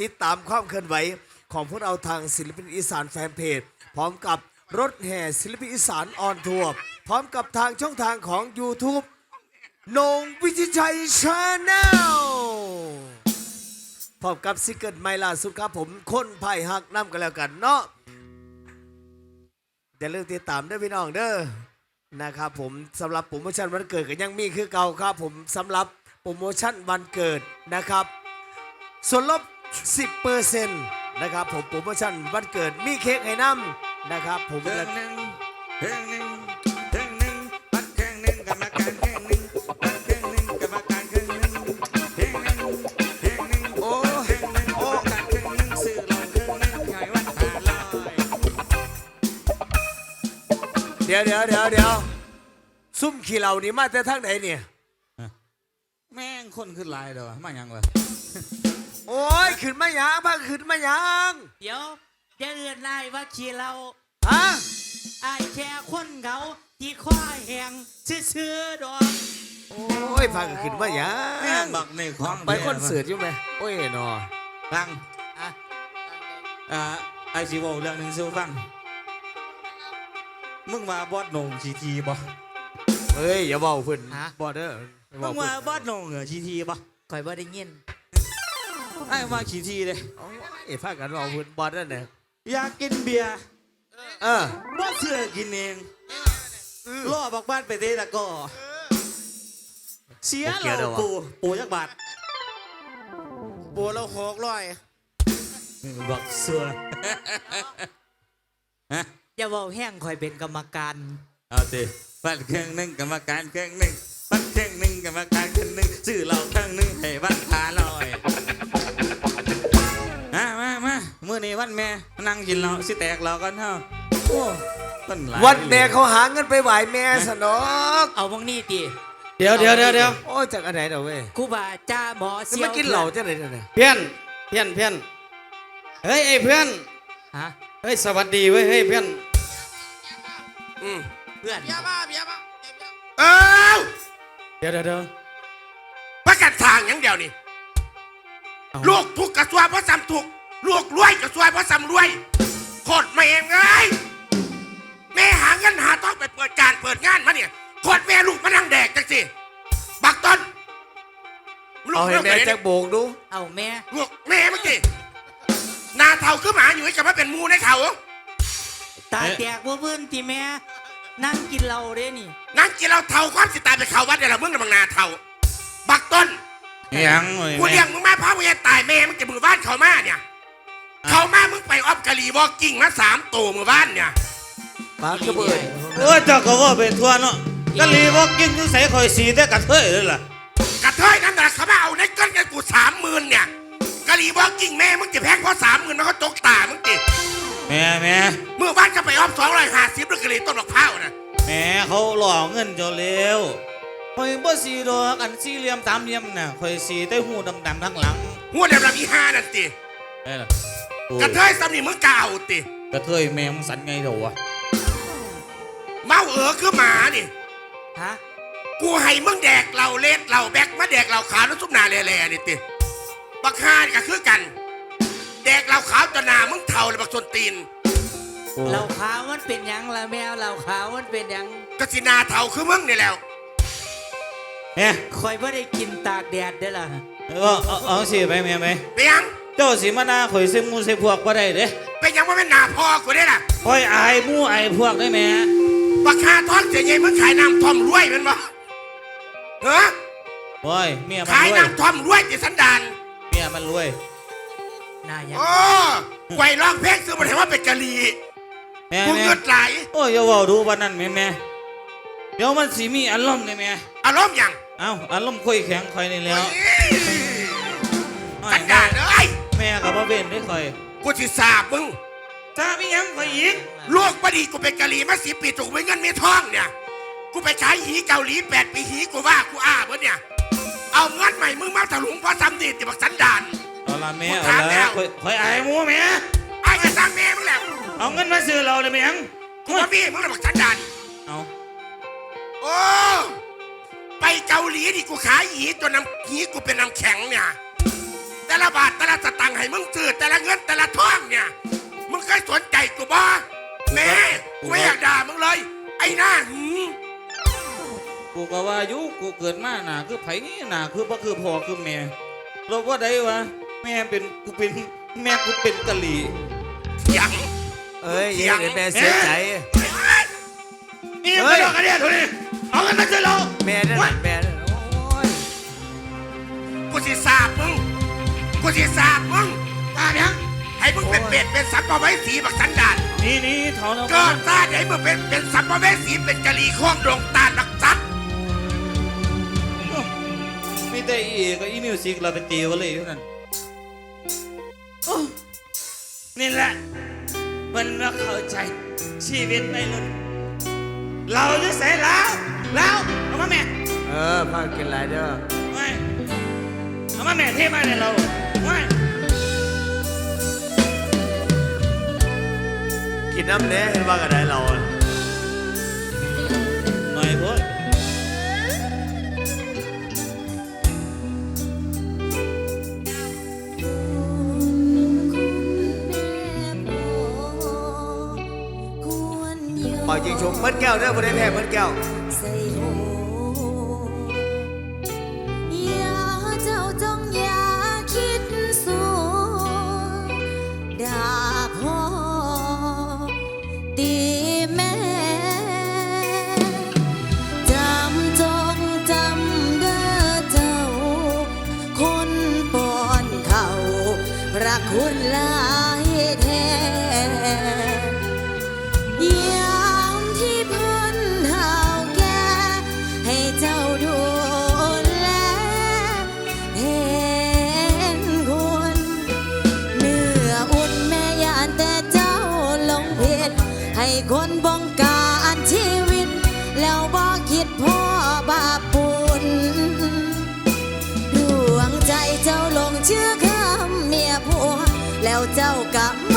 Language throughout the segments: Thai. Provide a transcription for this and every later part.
ติดตามความเคลื่อนไหวของพวกเราทางศิลปินอีสานแฟนเพจ พร้อมกับรถแห่ศิลปินอีสานออนทัวร์พร้อมกับทางช่องทางของ YouTube นงวิจิชัยชาแนลพร้อมกับซิงเกิลใหม่ล่าสุดครับผม คนไผ่หักน้ำกันแล้วกันเนาะอย่าลืมติดตามด้วยพี่น้องเด้อนะครับผมสำหรับโปรโมชั่นวันเกิดก็ยังมีคือเก่าครับผมสำหรับโปรโมชั่นวันเกิดนะครับ ส่วนลด 10%นะครับผมโปรโมชั่นวันเกิดมีเค้กให้น้ำนะครับผมเครื่องหนึ่งเครื่องหนึ่งเครื่องหนึ่งปัดเครื่องหนึ่งกรรมการเครื่องหนึ่งปัดเครื่องหนึ่งกรรมการเครื่องหนึ่งเครื่องหนึ่งเครื่องหนึ่งโอ้หนึ่งโอ้การเครื่องหนึ่งซื้อเราเครื่องหนึ่งใหญ่วัดหาลอยเดี๋ยวเดี๋ยวเดี๋ยวเดี๋ยวซุ่มขี้เหล่านี่มาแต่ทางไหนเนี่ย แม่งคนขึ้นลายเด้อมายังวะ โอ้ยขึ้นมาหยังพาขึ้นมาหยังเดี๋ยวอย่าเอื่นไล่ว่าขี่เราฮะไอ้ายแค่คนเขาที่คว้าแหงซื่อๆดอกโอ้ยพาขึ้นมาหยัแม่งงบักในของไปคอนเสิร์ตอยู่ไหมโอ้ยนอฟังอะอ่าไอซีโวเรื่องหนึ่งซิวฟัง มึงมาบอสโหนงจีทีบ่เฮ้ยอย่าเบาเพิ่นฮะ บอเดอร์อย่ามึเบางเพิ่มานบอสโหนงเหรอจีทีบ่คอยบ่ได้ยิน ไอ้มาขี่ทีเลยโอ้ยพากันเบาเพิ่นบอเดอร์เนี่ยอยากกินเบียร์เออบ่เสื้อกินเองล่อบอกบ้านไปเตะตะกร้อเสียเราปูปูยักบาทบัวเราหกร้อยบอกเสื้อฮะอย่าเว้าแห้งคอยเป็นกรรมการเอาสิปัดเครื่องหนึ่งกรรมการเครื่องหนึ่งปัดเครื่องหนึ่งกรรมการเครื่องหนึ่งซื้อเราเครื่องหนึ่งให้บ้านพาลอยมา อนี้วันแม่นั่งกินเราสิแตกเรากันเท่าโอ้มันหลายวันแม่เขาหาเงินไปไหวแม่สนอกเอาบางนี่ติเดี๋ยวเดี๋ยวเดี๋ยวเดี๋ยวโอ้ยจากอันไหนเดี๋ยวเว้ยครูบาจ้าหมอจะเสียมาวกินเหล้าจะไหนเนี่ยเพื่อนเพื่อนเพื่อนเฮ้ยไอ้เพื่อนฮะเฮ้ยสวัสดีเว้ยเฮ้ยเพื่อนอืมเพื่อนเอ้าเดี๋ยวเดี๋ยวเดี๋ยวประกันทางอย่างเดียวนี่เอาลูกทุกข์กระซวยเพราะซ้ำทุกข์ ลูกรวยกระซวยเพราะซ้ำรวยโคตรแม่งเอ้ยแม่หาเงินหาทองไปเปิดการเปิดงานมาเนี่ยโคตรแม่ลูกมานั่งแดกจังสิบักต้นลูเอากให้เรื่องแม่ไหนแจ็คโบกดู เอาแม่ลูกแม่เมื่อกี้หนาเท่าคือหมาอยู่ให้กับว่าเป็นหมูในเขาตาแตกบ่เพิ่นที่แม่นั่งกินเหล้าเด้นี่นั่งกินเราเท่าความสิตายไปเขาวัดเดี๋ยวเราเมื่อกับมึงหนาเท่าบักต้นยังเว้ยกูเลี้ยงมึงมาเพราะมึงจะตายแม่มึงจะมือบ้านเขามาเนี่ย ออฟกะลีวอลกิ้งมาสามตัวมือบ้านเนี่ยปากกระเบิดโอ้ยเจ้าก็ว่าเป็นทั่วเนาะกะลีบอกกินอยู่ใส่คอยสีแต่กระเทยเลยล่ะกระเทยนั่นแหละเขามาเอาในก้นกันกูสามหมื่นเนี่ยกะลีวอลกิ้งแม่มึงจะแพงเพราะสามหมื่นมันก็ตกตามึงติแม่แม่มือบ้านก็ไปออฟสองร้อยห้าสิบลูกกะลีต้นดอกพร้าวนะแม่เขาหลอกเงินเจ้าเร็วคอยบ่สีดอกอันสี่เหลี่ยมสามเหลี่ยมน่ะคอยสีแต่หูดำๆทั้งหลังหัวเดียบลำอีห้านั่นติเอ้ยล่ะ กระเทยสำนีมึงกเอาติกระเทยแม่มึงสันไงเถอะวะเมาเออคือหมานี่ฮะกูให้มึงแดกเหล่าเล็ดเหล่าแบกมาแดกเหล่าขาวน้ำซุปหนาแหล่ๆนี่ติบักฮานี่ก็คือกัน แดกเหล่าขาวจนหนามึงเท่าเลยบักชนตีนเหล้าขาวมันเป็นหยังล่ะแม่เหล้าขาวมันเป็นหยังกสินาเท่าคือมึงนี่แหล้วแม่คอยบ่ได้กินตากแดดเด้อล่ะเอาเอาเอาสิไปแม่ไปเป็นยัง เจ้าสิมานาข่อยใส่หมูใส่พวกบ่ได้เด้เป็นยังว่าเป็นหนาพ่อกูได้ล่ะข่อยอายหมูอายพวกได้แม่บักฮาทอนเสียใหญ่มึงขายน้ำท่อมรวยแมันบ่เฮ้โอ้ยเมียมันขายรวยน้ำท่อมรวยติสันดานเมียมันรวยน่าหยังโอ้ไกวร้องเพลงซื้อมาเห็นว่าเป็นกะลีแม่กูแม่เงินไหลายโอ้ยอย่าเว้าดูวันนั้นแม่แม่เดี๋ยวมันสิมีอารมณ์ได้แม่อารมณ์หยังเอ้าอารมณ์คุยแข็งข่อยนี่แล้ว สันดานเอ้ยแม่กับพ่อเบนได้ข่อยกูสิสาบมึงถ้าพี่ยังข่อยอีกลูกบดีกูเป็นกะลีมาสิปีถูกไปเงินมีทองเนี่ย กูไปขายหีเกาหลีแปดปีหีกูว่ากูอ้าเบิดเนี่ย เอาเงินใหม่มึงมาถลุงเพราะซ้ำดีติบักสันดานเอาละแม่กูเอาถามแล้ละวข่อยข่อยอายหมูแม่ไอ้กระซังแม่มึงแล้วเอาเงินมาซื้อเราเลยแม่ยังกูว่าพี่มึงระบักสันดานเอาโอ้ไปเกาหลีดิกูขายหีจนน้ำหีกูเป็นน้ำแข็งเนี่ยแต่ ละบาทแต่ละสตังค์ให้มึงซื้อแต่ละเงินแต่ละทองเนี่ย มึงเคยสนใจกูบ่แม่กูไม่อยากด่ามึงเลย ไอ้หน้าหืมกูก็ว่าอยุกูเกิดมาหนาคือไผหนาคือพ่อคือพ่อคือแม่เราว่าได้วะแม่เป็นกูเป็นแม่กูเป็นกะหรี่ยังเอ้ยอย่าให้แม่เสียใจ นี่เฮ้ไม่ยต้องกันเนี่ยทุนี่เอากันมาช่วยเราแม่นั่นน่ะแม่นั่นน่ะโอ้ย กูสิสาบมึง กูสิสาบมึงตาเนี่ยให้มึงเป็นเป็ดเป็นสัมภเวสีบักสันดานนี่นี่เท่านั้นเกิดตาไหนมึงเป็นเป็นสัมภเวสีเป็นกะลีข้องดงตาลักซัดมีแต่อีกับอีมิวสิกเราไปตีกันเลยเท่านั้นโอ้นี่แหละ มันมาเข้าใจชีวิตในรุ่นเราจะเสร็จแล้วแล้วเอามาแม่ เออพากินอะไรเด้อไม่เอามาแม่เทมาเลยเราไม่ กินน้ำเนี้ยเห็นว่ากันได้เราอะหน่อยพดปล่อยจิงชมเบิ้ลแก้วเด้อบ่ได้แพ้เบิ้ลแก้ว เจ้าดูแลเห็นคุณเนื้ออุ่นแม่ยานแต่เจ้าลงเพศให้คนบงการชีวิต แล้วบอกคิดพ่อบาปบุญดวงใจเจ้าลงเชื่อคำเมียผัว แล้วเจ้ากลับ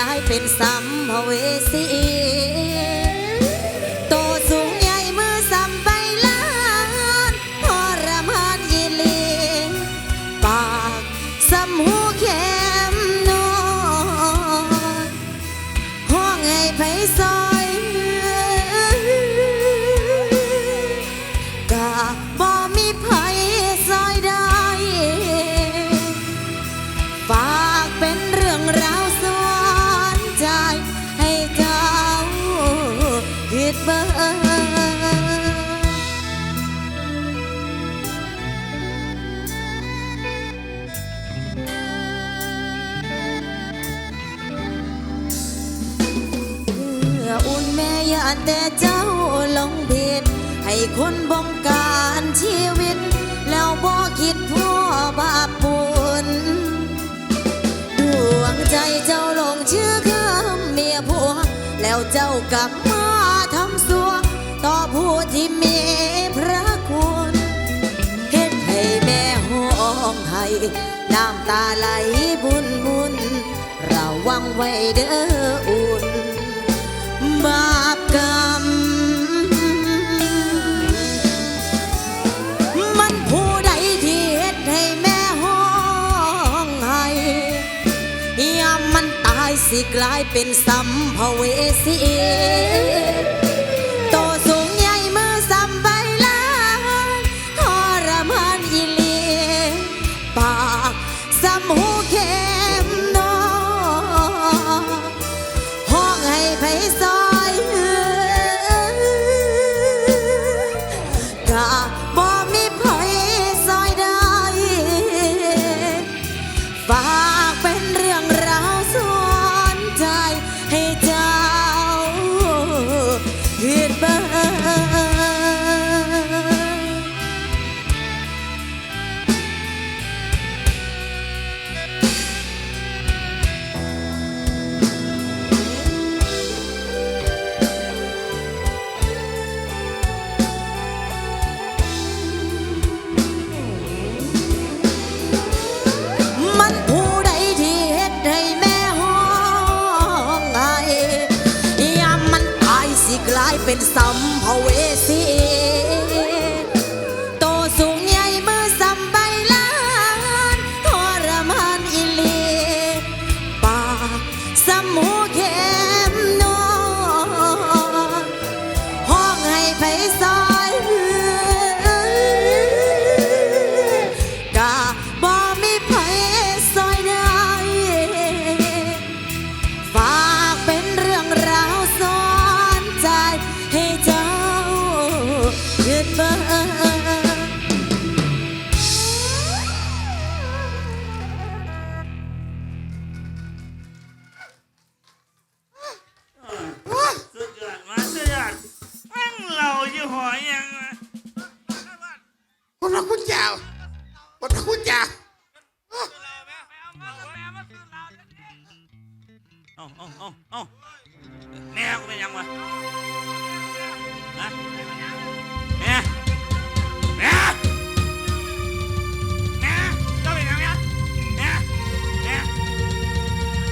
ลายเป็นสัมภเวสี แต่เจ้าลงผิดให้คนบงการชีวิต แล้วบ่คิดพ่อบาปบุญดวงใจเจ้าลงเชื่อคำเมียผัว แล้วเจ้ากลับมาทำสัว ต่อผู้ที่มีพระคุณเฮ็ดให้แม่ห้องไห้น้ำตาไหลบุญบุญระวังไว้เด้ออุ่นบาปกรร กลายเป็นสัมภเวสี เอาเอาเอาเอาแม่กูเป็นยังวะฮะแม่แม่แม่เจ้าเป็นยังเนี่ยแม่แม่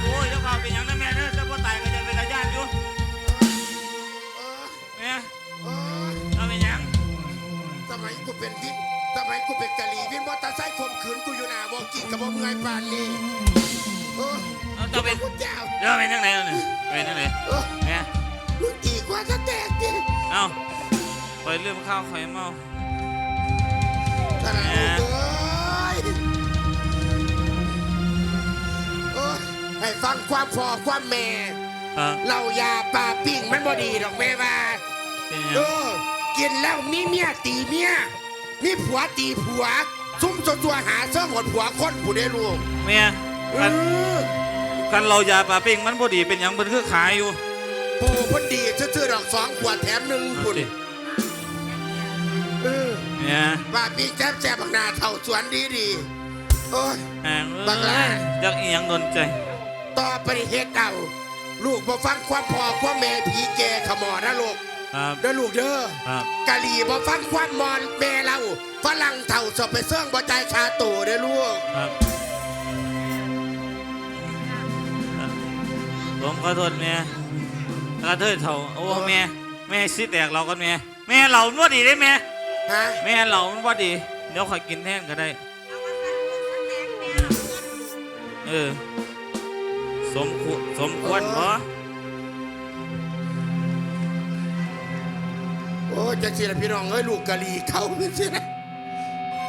โอ้ยเจ้าข่าวเป็นยังนะแม่เด้อเจ้าพ่อตายก็จะเป็นตาญาติอยู่แม่เจ้าเป็นยังสมัยกูเป็นวินสมัยกูเป็นกะหรี่วินมอเตอร์ไซค์ข่มขืนกูอยู่หน้าบอกกินกับบ่เมื่อยปานนี้ อเอาเจ้าเป็นคุณเจ้าเจ้าเป็นยังไงเนี่ยเป็นยังไงเออแม่มึงตีกว่าจะแตกดิเอาไปเรื่องข้าวไข่เมาขนาดลูกเอ้ยเออให้ฟังความพ่อความแม่เออเหล้ายาปลาปิ้งมันบ่ดีดอกแม่ว่าเป็นเอยังอกินแล้วมีเมียตีเมียมีผัวตีผัวซุ่มตัวๆหาเสื้อหดผัวคนผู้ได้ลูกแม่เอ กันอกันเรายาปลาปิ้งมันบ่ดีเป็นหยังมันคือขายอยู่ปูเพ่นดีชื่อๆดอกสองขวดแถมหนึ่งเอาคุณสิเออเนี่ยปลาปิ้งแจ๊บแจ๊บบักหนาเท่าสวนดีดีๆโอ้ย แหงบักลา จักอีหยังโดนใจต่อไปเฮ็ดเอาลูกบ่ฟังความพ่อความแม่ผีแก่ขมอนะลูกครับเด้อลูกเด้อครับกะหรี่บ่ฟังความมอนแม่เราฝรั่งเท่าสอบไปเสื่องบ่ใจายคาโตเด้อลูก ครับ ผมขอโทษแม่กระเทยเถ่าโอ้แม่แม่สิแตกเรากันแม่แม่เรานวดดีได้แม่ฮะแม่เรามันว่าดี เดี๋ยวขอยกินแทนก็ได้ เออ สมควรสมควรพอโอ้จะสิละพี่น้องเอ้ยลูกกะหรี่เขาเป็นสินะ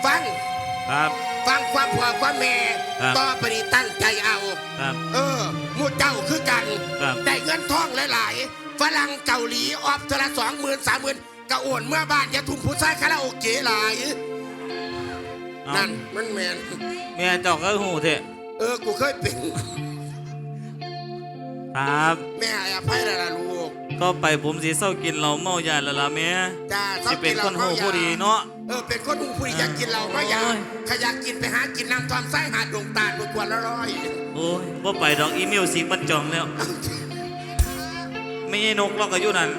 ฟังครับ ฟังความพ่อความแม่ครับต่อไปนี้ตั้งใจเอา ครับ เออหมูเจ้าคือกัน ครับ ได้เงินทองหลายๆฝรั่งเกาหลีออฟเทอละสองหมื่นสามหมื่นกะโอนเมื่อบ้านอย่าทุ่มผู้ชายคาราโอเกะหลาย เอานั่นมันแมนแม่เจ้าก็หูเถอะเออ กูเคยเป็น ครับ แม่ให้อภัยแล้วล่ะลูก ก็ไปผมสิเศร้ากินเหล้าเมายาแล้วล่ะแม่จ้าสิเป็นคนหูผู้ดีเนาะ เออเป็นคนหูผู้ดีอยากกินเหล้าไม่อยากโอ้ยขอยากกินไปหากินน้ำทอมไส้หาดดงตาลบนกวนละร้อยโอ้ยบ่ไปดอกอีเมลสิงมันจองแล้ว ไม่ใช่นกเราก็อยู่นั่น